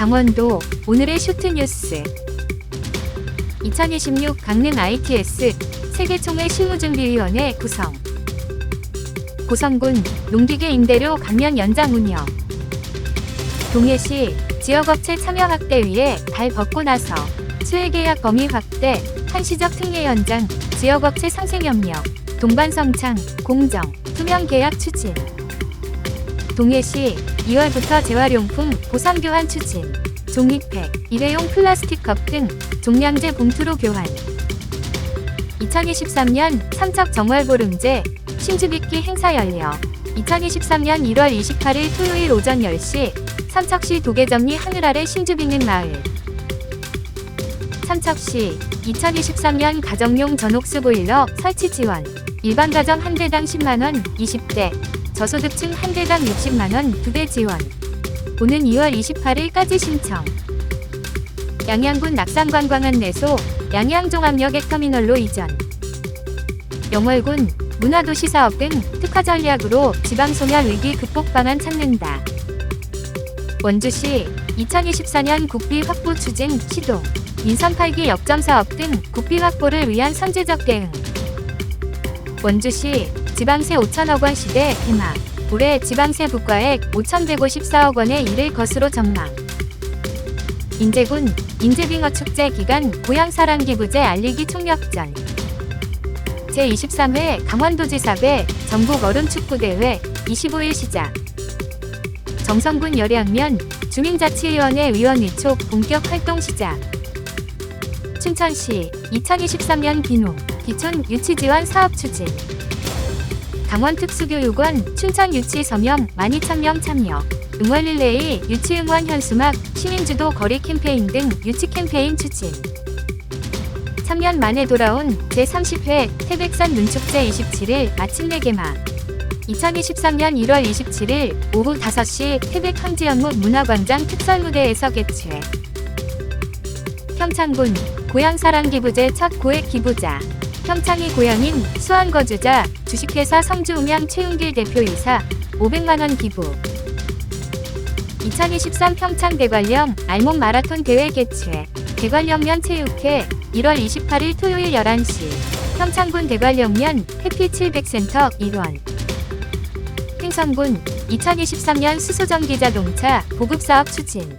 강원도 오늘의 쇼트뉴스. 2026 강릉 ITS 세계총회 실무준비위원회 구성. 고성군 농기계 임대료 감면 연장 운영. 동해시 지역업체 참여 확대 위에 발 벗고 나서 수혜계약 범위 확대 한시적 특례 연장 지역업체 상생 협력 동반 성창 공정 투명 계약 추진 동해시 2월부터 재활용품 보상 교환 추진 종이팩, 일회용 플라스틱 컵 등 종량제 봉투로 교환. 2023년 삼척 정월보름제 신주비기 행사 열려 2023년 1월 28일 토요일 오전 10시 삼척시 도계점리 하늘 아래 신주빅는 마을. 삼척시 2023년 가정용 전옥수 보일러 설치 지원. 일반 가정 한 대당 10만원 20대 저소득층 한 대당 60만원 2대 지원. 오는 2월 28일까지 신청. 양양군 낙산관광안내소 양양종합여객터미널로 이전. 영월군 문화도시 사업 등 특화 전략으로 지방 소멸 위기 극복 방안 찾는다. 원주시 2024년 국비 확보 추진 시도. 인선 8기 역점 사업 등 국비 확보를 위한 선제적 대응. 원주시 지방세 5천억 원 시대 개막. 올해 지방세 부과액 5,154억 원에 이를 것으로 전망. 인제군 인제빙어 축제 기간 고향사랑 기부제 알리기 총력전. 제23회 강원도지사배 전국 어른축구대회 25일 시작. 정성군 열양면 주민자치위원회 위원 위촉 본격 활동 시작. 춘천시 2023년 기농 기촌 유치지원 사업 추진 강원특수교육원 춘천 유치 서명 12,000명 참여 응원 릴레이 유치 응원 현수막 시민주도 거리 캠페인 등 유치 캠페인 추진. 3년 만에 돌아온 제30회 태백산 눈축제 27일 마침내 개막 2023년 1월 27일 오후 5시 태백 황지연못 문화광장 특설무대에서 개최. 평창군 고향사랑 기부제 첫 고액 기부자 평창이 고향인 수원 거주자 주식회사 성주음양 최윤길 대표이사 500만원 기부. 2023 평창 대관령 알목 마라톤 대회 개최. 대관령면 체육회 1월 28일 토요일 11시. 평창군 대관령면 해피 700센터 1원. 행성군 2023년 수소전기 자동차 보급사업 추진